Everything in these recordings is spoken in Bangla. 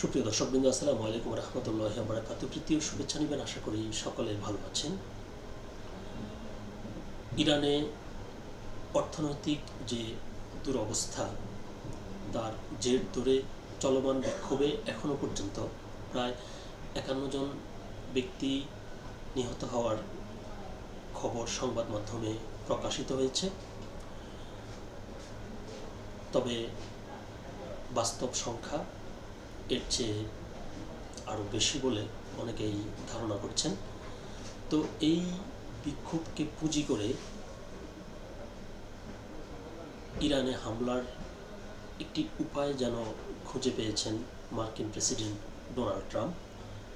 সুপ্রিয় দর্শকবৃন্দ, আসসালামু আলাইকুম রহমতুল্লাহ বারাকাতু তৃতীয় শুভেচ্ছা নেবেন, আশা করি সকলে ভালো আছেন। ইরানে অর্থনৈতিক যে দুরবস্থা, তার জের ধরে চলমান বিক্ষোভে এখনও পর্যন্ত প্রায় একান্ন জন ব্যক্তি নিহত হওয়ার খবর সংবাদ মাধ্যমে প্রকাশিত হয়েছে। তবে বাস্তব সংখ্যা এর চেয়ে আরও বেশি বলে অনেকেই ধারণা করছেন। তো এই বিক্ষোভকে পুঁজি করে ইরানে হামলার একটি উপায় যেন খুঁজে পেয়েছেন মার্কিন প্রেসিডেন্ট ডোনাল্ড ট্রাম্প,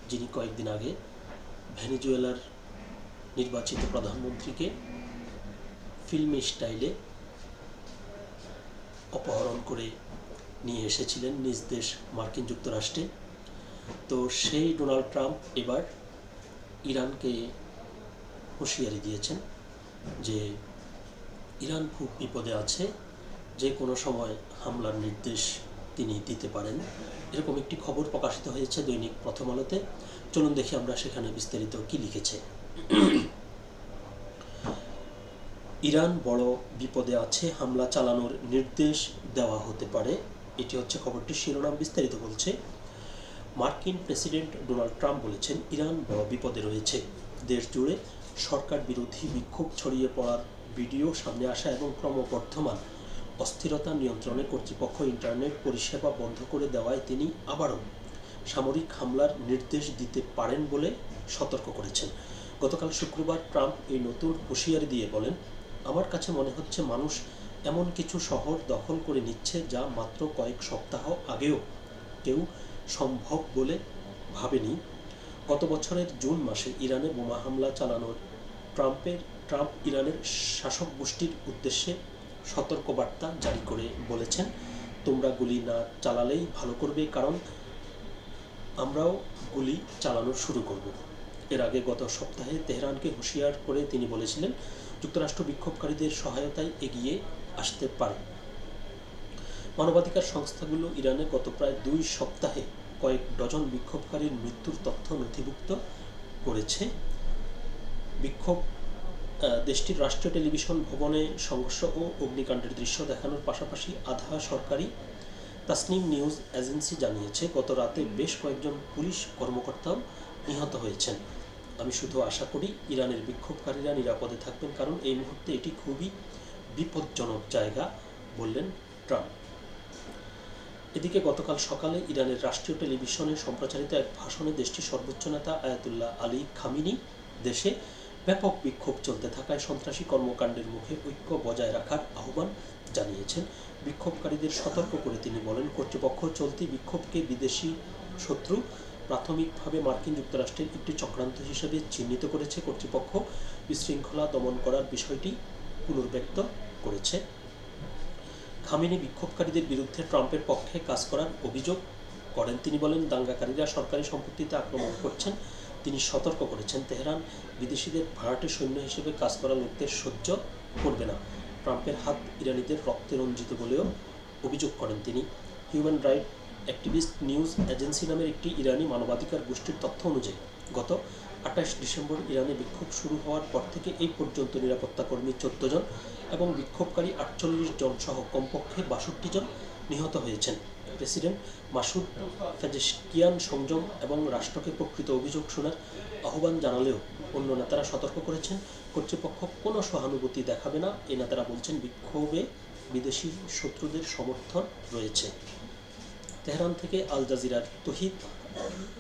যিনি কয়েকদিন আগে ভেনেজুয়েলার নির্বাচিত প্রধানমন্ত্রীকে ফিল্মি স্টাইলে অপহরণ করে নিয়ে এসেছিলেন নিজ দেশ মার্কিন যুক্তরাষ্ট্রে। তো সেই ডোনাল্ড ট্রাম্প এবার ইরানকে হুঁশিয়ারি দিয়েছেন যে ইরান খুব বিপদে আছে, যে কোনো সময় হামলার নির্দেশ তিনি দিতে পারেন। এরকম একটি খবর প্রকাশিত হয়েছে দৈনিক প্রথম আলোতে। চলুন দেখি আমরা সেখানে বিস্তারিত কি লিখেছে। ইরান বড় বিপদে আছে, হামলা চালানোর নির্দেশ দেওয়া হতে পারে। এটি হচ্ছে খবরটির শিরোনাম বিস্তারিত বলছে, মার্কিন প্রেসিডেন্ট ডোনাল্ড ট্রাম্প বলেছেন, ইরান বড় বিপদে রয়েছে। দেশ জুড়ে সরকার বিরোধী বিক্ষোভ ছড়িয়ে পড়ার ভিডিও সামনে আসা এবং ক্রমবর্ধমান অস্থিরতা নিয়ন্ত্রণে কর্তৃপক্ষ ইন্টারনেট পরিষেবা বন্ধ করে দেওয়ায় তিনি আবারও সামরিক হামলার নির্দেশ দিতে পারেন বলে সতর্ক করেছেন। গতকাল শুক্রবার ট্রাম্প এই নতুন হুঁশিয়ারি দিয়ে বলেন, আমার কাছে মনে হচ্ছে মানুষ এমন কিছু শহর দখল করে নিচ্ছে যা মাত্র কয়েক সপ্তাহ আগেও কেউ সম্ভব বলে ভাবেনি। গত বছরের জুন মাসে ইরানে বোমা হামলা চালানোর ট্রাম্পের, ট্রাম্প ইরানের শাসক গোষ্ঠীর উদ্দেশ্যে সতর্কবার্তা জারি করে বলেছেন, তোমরা গুলি না চালালেই ভালো করবে কারণ আমরাও গুলি চালানো শুরু করব। এর আগে গত সপ্তাহে তেহরানকে হুঁশিয়ার করে তিনি বলেছিলেন যুক্তরাষ্ট্র বিক্ষোভকারীদের সহায়তায় এগিয়ে আসতে পারে। মানবাধিকার সংস্থাগুলো ইরানে গত প্রায় দুই সপ্তাহে কয়েক ডজন বিক্ষোভকারীর মৃত্যুর তথ্য নথিভুক্ত করেছে। বিক্ষোভ দেশটির রাষ্ট্রীয় টেলিভিশন ভবনে সংঘর্ষ ও অগ্নিকাণ্ডের দৃশ্য দেখানোর পাশাপাশি আধা সরকারি তাসনিম নিউজ এজেন্সি জানিয়েছে, গত রাতে বেশ কয়েকজন পুলিশ কর্মকর্তাও নিহত হয়েছেন। আমি শুধু আশা করি ইরানের বিক্ষোভকারীরা নিরাপদে থাকবেন, কারণ এই মুহূর্তে এটি খুবই বিপজ্জনক জায়গা বললেন ট্রাম্প। এদিকে গতকাল সকালে ইরানের রাষ্ট্রীয় টেলিভিশনে সম্প্রচারিত এক ভাষণে দেশটির সর্বোচ্চ নেতা আয়াতুল্লাহ আলী খামিনি দেশে ব্যাপক বিক্ষোভ চলতে থাকায় সন্ত্রাসী কর্মকাণ্ডের মুখে ঐক্য বজায় রাখার আহ্বান জানিয়েছেন। বিক্ষোভকারীদের সতর্ক করে তিনি বলেন, কর্তৃপক্ষ চলতি বিক্ষোভকে বিদেশি শত্রু প্রাথমিকভাবে মার্কিন যুক্তরাষ্ট্রের একটি চক্রান্ত হিসেবে চিহ্নিত করেছে কর্তৃপক্ষ। বিশৃঙ্খলা দমন করার বিষয়টি পুনর্ব্যক্ত করেছে। খামিনি বিক্ষোভকারীদের বিরুদ্ধে ট্রাম্পের পক্ষে কাজ করার অভিযোগ করেন। তিনি বলেন, দাঙ্গাকারীরা সরকারি সম্পত্তিতে আক্রমণ করছেন, তিনি সতর্ক করেছেন। তেহরান বিদেশিদের ভাড়াটে সৈন্য হিসেবে কাজ করা লোকদের সহ্য করবে না। ট্রাম্পের হাত ইরানিদের রক্তে রঞ্জিত বলেও অভিযোগ করেন তিনি। Human right activist news agency নামের একটি ইরানি মানবাধিকার গোষ্ঠীর তথ্য অনুযায়ী, গত আঠাশ ডিসেম্বর ইরানে বিক্ষোভ শুরু হওয়ার পর থেকে এই পর্যন্ত নিরাপত্তা কর্মী চোদ্দ জন এবং বিক্ষোভকারী আটচল্লিশ জন সহ কমপক্ষে বাষট্টি জন নিহত হয়েছেন। প্রেসিডেন্ট মাসুদ ফেজেশকিয়ান সংযম এবং রাষ্ট্রকে প্রকৃত অভিযোগ শোনার আহ্বান জানালেও অন্য নেতারা সতর্ক করেছেন, কর্তৃপক্ষ কোনো সহানুভূতি দেখাবে না। এই নেতারা বলছেন, বিক্ষোভে বিদেশি শত্রুদের সমর্থন রয়েছে। তেহরান থেকে আল জাজিরার তহিদ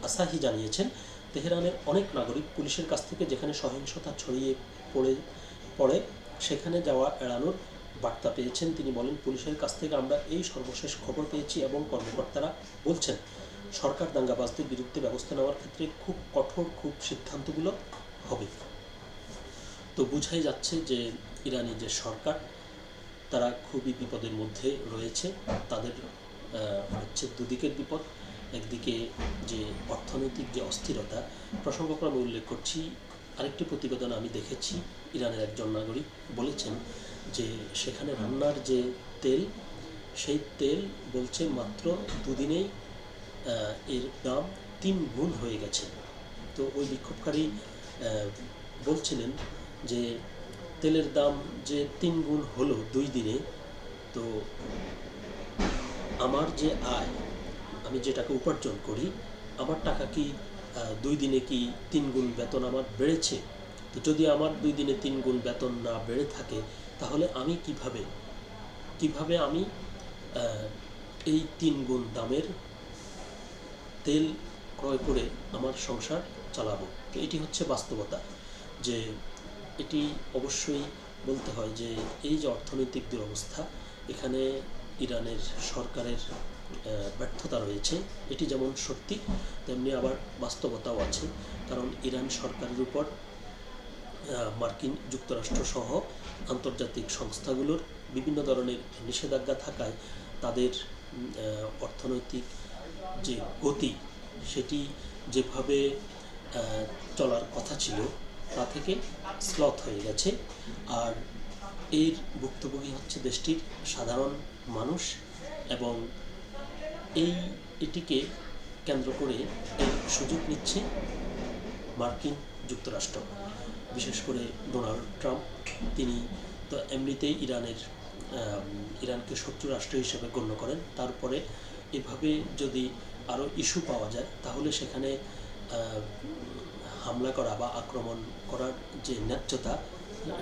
আসাহি জানিয়েছেন, তেহরানের অনেক নাগরিক পুলিশের কাছ থেকে যেখানে সহিংসতা ছড়িয়ে পড়ে পড়ে, সেখানে যাওয়া এড়ানোর বার্তা পেয়েছেন। তিনি বলেন, পুলিশের কাছ থেকে আমরা এই সর্বশেষ খবর পেয়েছি এবং কর্মকর্তারা বলছেন, সরকার দাঙ্গাবাজদের বিরুদ্ধে ব্যবস্থা নেওয়ার ক্ষেত্রে খুব কঠোর, খুব সিদ্ধান্তগুলো হবে। তো বোঝাই যাচ্ছে যে ইরানি যে সরকার, তারা খুবই বিপদের মধ্যে রয়েছে। তাদের হচ্ছে দুদিকের বিপদ, একদিকে যে অর্থনৈতিক যে অস্থিরতা প্রসঙ্গক্রমে উল্লেখ করছি, আরেকটি প্রতিবেদন আমি দেখেছি, ইরানের একজন নাগরিক বলেছেন যে সেখানে রান্নার যে তেল, সেই তেল বলছে মাত্র দুদিনেই এর দাম তিন গুণ হয়ে গেছে। তো ওই বিক্ষোভকারী বলছিলেন যে তেলের দাম যে তিন গুণ হলো দুই দিনে, তো আমার যে আয়, আমি যে টাকা উপার্জন করি, আমার টাকা কি দুই দিনে কি তিন গুণ বেতন আমার বেড়েছে? তো যদি আমার দুই দিনে তিন গুণ বেতন না বেড়ে থাকে, তাহলে আমি কীভাবে কীভাবে আমি এই তিন গুণ দামের তেল ক্রয় করে আমার সংসার চালাবো? তো এটি হচ্ছে বাস্তবতা, যে এটি অবশ্যই বলতে হয় যে এই যে অর্থনৈতিক দুরবস্থা, এখানে ইরানের সরকারের ব্যর্থতা রয়েছে। এটি যেমন সত্যি, তেমনি আবার বাস্তবতাও আছে। কারণ ইরান সরকারের উপর মার্কিন যুক্তরাষ্ট্র সহ আন্তর্জাতিক সংস্থাগুলোর বিভিন্ন ধরনের নিষেধাজ্ঞা থাকায় তাদের অর্থনৈতিক যে গতি, সেটি যেভাবে চলার কথা ছিল, তা থেকে স্লথ হয়ে গেছে। আর এর ভুক্তভোগী হচ্ছে দেশটির সাধারণ মানুষ এবং এই এটিকে কেন্দ্র করে সুযোগ নিচ্ছে মার্কিন যুক্তরাষ্ট্র। বিশেষ করে ডোনাল্ড ট্রাম্প। তিনি তো এমনিতেই ইরানের ইরানকে শত্রু রাষ্ট্র হিসেবে গণ্য করেন। তারপরে এভাবে যদি আরও ইস্যু পাওয়া যায়, তাহলে সেখানে হামলা করা বা আক্রমণ করার যে ন্যায্যতা,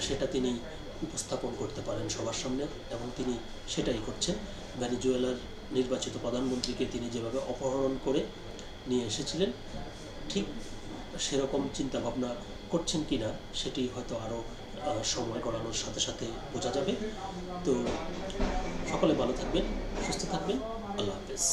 সেটা তিনি উপস্থাপন করতে পারেন সবার সামনে এবং তিনি সেটাই করছেন। ভেনিজুয়েলার নির্বাচিত প্রধানমন্ত্রীকে তিনি যেভাবে অপহরণ করে নিয়ে এসেছিলেন, ঠিক সেরকম চিন্তা ভাবনা করছেন কি না সেটি হয়তো আরও সময় গড়ানোর সাথে সাথে বোঝা যাবে। তো সকলে ভালো থাকবেন, সুস্থ থাকবেন, আল্লাহ হাফেজ।